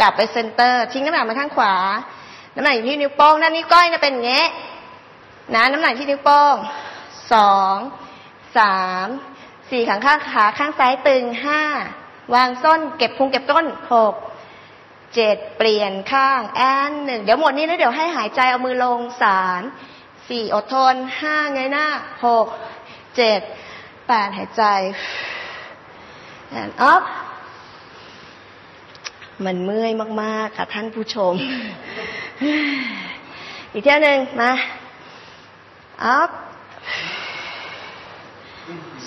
กลับไปเซนเตอร์ ทิ้งน้ำหนักมาข้างขวา น้ำหนักอยู่ที่นิ้วโป้งด้านนิ้วก้อยจะเป็นอย่างเงี้ยนะน้ำหนักที่นิ้วโป้งสองสามสี่ข้างข้างขาข้างซ้ายตึงห้าวางส้น เก็บพุงเก็บก้นหกเจ็ดเปลี่ยนข้างแอนหนึ่งเดี๋ยวหมดนี้แล้วเดี๋ยวให้หายใจเอามือลงสามสี่อดทนห้าเงยหน้าหกเจ็ดแปดหายใจ and up มันเมื่อยมาก ๆ ค่ะท่านผู้ชม อีกเที่ยวหนึ่งมา up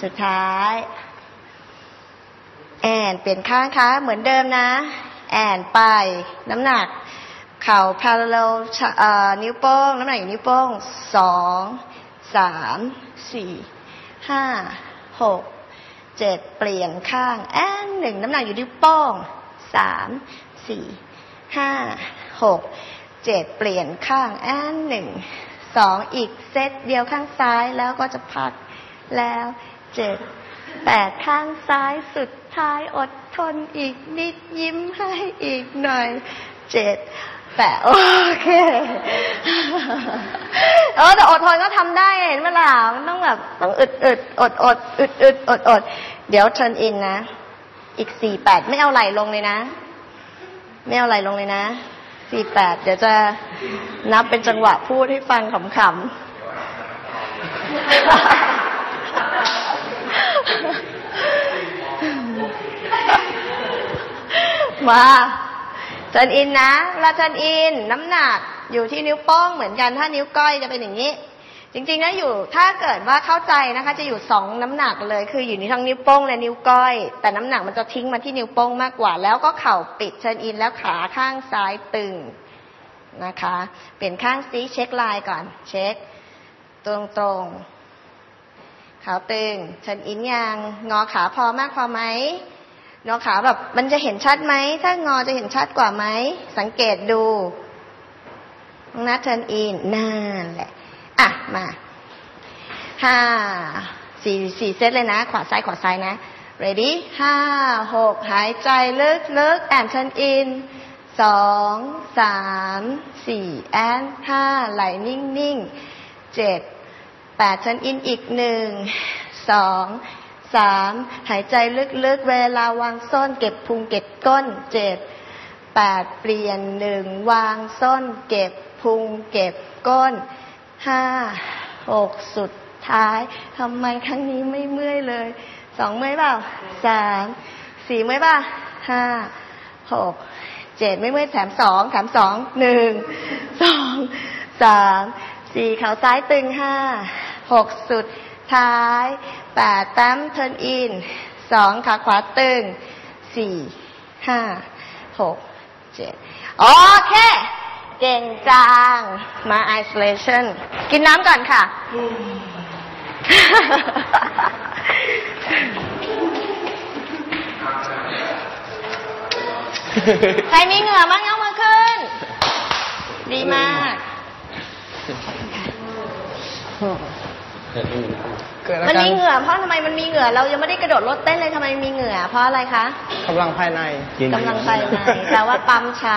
สุดท้าย แอนเปลี่ยนข้างคะเหมือนเดิมนะ แอนไป น้ำหนัก เข่า parallel ชะเอ่อนิ้วโป้ง น้ำหนักอยู่นิ้วโป้งสองสามสี่ห้าหกเจ็ดเปลี่ยนข้าง แอนหนึ่งน้ำหนักอยู่นิ้วโป้ง สามสี่ห้าหกเจ็ดเปลี่ยนข้างแอนหนึ่งสองอีกเซตเดียวข้างซ้ายแล้วก็จะพักแล้วเจ็ดแปดข้างซ้ายสุดท้ายอดทนอีกนิดยิ้มให้อีกหน่อยเจ็ดแปดโอเคเออแต่อดทนก็ทำได้เห็นไหมล่ะมันต้องแบบต้องอึดอึดอดอดอึดอึดอดอดเดี๋ยวเทิร์นอินนะ อีกสี่แปดไม่เอาไหลลงเลยนะ ไม่เอาไหลลงเลยนะสี่แปดเดี๋ยวจะนับเป็นจังหวะพูดให้ฟังขำๆ มาเทิร์นอินนะเวลาเทินอินน้ำหนักอยู่ที่นิ้วโป้งเหมือนกันถ้านิ้วก้อยจะเป็นอย่างนี้ จริงๆนะอยู่ถ้าเกิดว่าเข้าใจนะคะ จะอยู่สองน้ำหนักเลย คืออยู่ในทั้งนิ้วโป้งและนิ้วก้อย แต่น้ำหนักมันจะทิ้งมาที่นิ้วโป้งมากกว่า แล้วก็เข่าปิดเชิญอินแล้วขาข้างซ้ายตึงนะคะ เปลี่ยนข้างซีเช็คลายก่อน เช็ค ตรงตรงๆขาตึงเชิญอินยังงอขาพอมากพอไหมงอขาแบบมันจะเห็นชัดไหมถ้างอจะเห็นชัดกว่าไหมสังเกตดูนัดเทิร์นอินนั่นแหละ อะมาห้าสี่สี่เซตเลยนะ ขวาซ้ายขวาซ้ายนะ ready ห้าหกหายใจลึกลึกแอนเทิร์นอินสองสามสี่แอนห้าไหลนิ่งนิ่งเจ็ดแปดเทิร์นอินอีกหนึ่งสองสามหายใจลึกลึกเวลาวางส้นเก็บพุงเก็บก้นเจ็ดแปดเปลี่ยนหนึ่งวางส้นเก็บพุงเก็บก้น ห้าหกสุดท้ายทำไมครั้งนี้ไม่เมื่อยเลยสองเมื่อยเปล่าสามสี่เมื่อยเปล่าห้าหกเจ็ดไม่เมื่อยแถมสองแถมสองหนึ่งสองสามสี่เขาซ้ายตึงห้าหกสุดท้ายแปดแต้มเทิร์นอินสองขาขวาตึงสี่ห้าหกเจ็ดโอเค เก่งจังมา isolation กินน้ำก่อนค่ะ ใครมีเหงื่อบ้างยกมือขึ้น ดีมากเกิดอามันการมีเหงื่อเพราะทำไมมันมีเหงื่อเรายังไม่ได้กระโดดรถเต้นเลยทำไมมีเหงื่อ เพราะอะไรคะกำลังภายในกำลังไปไหนแต่ว่าปั๊มช้า